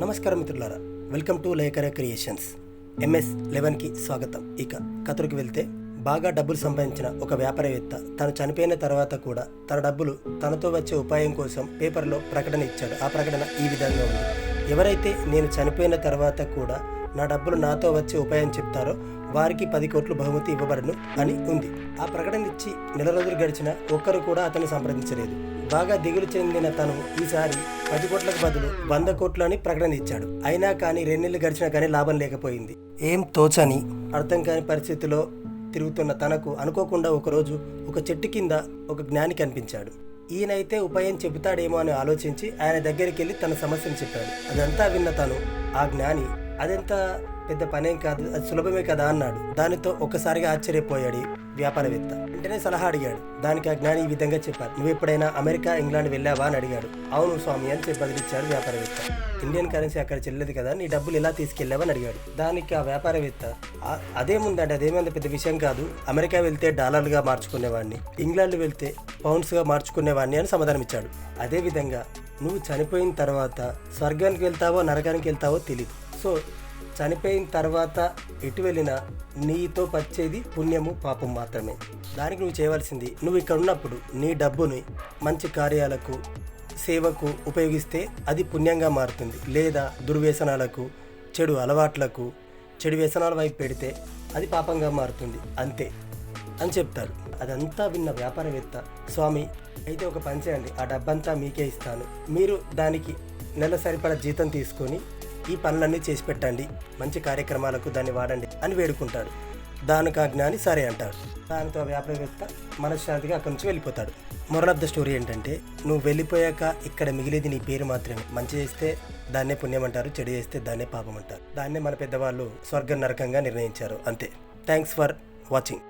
నమస్కారం మిత్రులారా. Welcome to Lekhara creations. MS లెవెన్కి స్వాగతం. ఇక కథలోకి వెళ్తే బాగా డబ్బులు సంపాదించిన ఒక వ్యాపారవేత్త తను చనిపోయిన తర్వాత కూడా తన డబ్బులు తనతో వచ్చే ఉపాయం కోసం పేపర్లో ప్రకటన ఇచ్చాడు. ఆ ప్రకటన ఈ విధంగా ఉంది. ఎవరైతే నేను చనిపోయిన తర్వాత కూడా నా డబ్బులు నాతో వచ్చి ఉపాయం చెప్తారో వారికి పది కోట్లు బహుమతి ఇవ్వబడను అని ఉంది. ఆ ప్రకటన ఇచ్చి నెల రోజులు గడిచిన ఒక్కరు కూడా అతన్ని సంప్రదించలేదు. బాగా దిగులు చెందిన తను ఈసారి పది కోట్లకు బదులు వంద కోట్లు అని ప్రకటన ఇచ్చాడు. అయినా కానీ రెండేళ్ళు గడిచినా కానీ లాభం లేకపోయింది. ఏం తోచని అర్థం కాని పరిస్థితిలో తిరుగుతున్న తనకు అనుకోకుండా ఒకరోజు ఒక చెట్టు కింద ఒక జ్ఞాని కనిపించాడు. ఈయనైతే ఉపాయం చెబుతాడేమో అని ఆలోచించి ఆయన దగ్గరికి వెళ్ళి తన సమస్యను చెప్పాడు. అదంతా విన్న తను ఆ జ్ఞాని అదంతా పెద్ద పనేం కాదు అది సులభమే కదా అన్నాడు. దానితో ఒక్కసారిగా ఆశ్చర్యపోయాడు వ్యాపారవేత్త. వెంటనే సలహా అడిగాడు. దానికి ఆ జ్ఞాని ఈ విధంగా చెప్పారు. నువ్వు ఎప్పుడైనా అమెరికా ఇంగ్లాండ్ వెళ్ళావా? అని అడిగాడు. అవును స్వామి అని చెప్పి బదిలిచ్చాడు వ్యాపారవేత్త. ఇండియన్ కరెన్సీ అక్కడ చెల్లదు కదా నీ డబ్బులు ఎలా తీసుకెళ్ళావా? అని అడిగాడు. దానికి ఆ వ్యాపారవేత్త అదేముందండి? అదేమంత పెద్ద విషయం కాదు. అమెరికా వెళ్తే డాలర్లుగా మార్చుకునేవాడిని ఇంగ్లాండ్ వెళ్తే పౌండ్స్గా మార్చుకునేవాడిని అని సమాధానం ఇచ్చాడు అదేవిధంగా నువ్వు చనిపోయిన తర్వాత స్వర్గానికి వెళ్తావో నరకానికి వెళ్తావో తెలియదు సో చనిపోయిన తర్వాత ఎటు వెళ్ళినా నీతో వచ్చేది పుణ్యము పాపం మాత్రమే. దానికి నువ్వు చేయవలసింది నువ్వు ఇక్కడ ఉన్నప్పుడు నీ డబ్బుని మంచి కార్యాలకు సేవకు ఉపయోగిస్తే అది పుణ్యంగా మారుతుంది. లేదా దుర్వ్యసనాలకు చెడు అలవాట్లకు చెడు వ్యసనాల వైపు పెడితే అది పాపంగా మారుతుంది. అంతే అని చెప్తారు. అదంతా విన్న వ్యాపారవేత్త స్వామి అయితే ఒక పని చేయండి. ఆ డబ్బంతా మీకే ఇస్తాను. మీరు దానికి నెల సరిపడా జీతం తీసుకొని ఈ పనులన్నీ చేసి పెట్టండి. మంచి కార్యక్రమాలకు దాన్ని వాడండి అని వేడుకుంటాడు. దానికి ఆ జ్ఞాని సరే అంటాడు. దానితో వ్యాపారవేత్త మనశ్శాంతిగా అక్కడి నుంచి వెళ్ళిపోతాడు. మొరల్ ఆఫ్ ద స్టోరీ ఏంటంటే నువ్వు వెళ్ళిపోయాక ఇక్కడ మిగిలేది నీ పేరు మాత్రమే. మంచి చేస్తే దాన్నే పుణ్యం అంటారు చెడు చేస్తే దాన్నే పాపం అంటారు. దాన్నే మన పెద్దవాళ్ళు స్వర్గం నరకంగా నిర్ణయించారు. అంతే. Thanks for watching.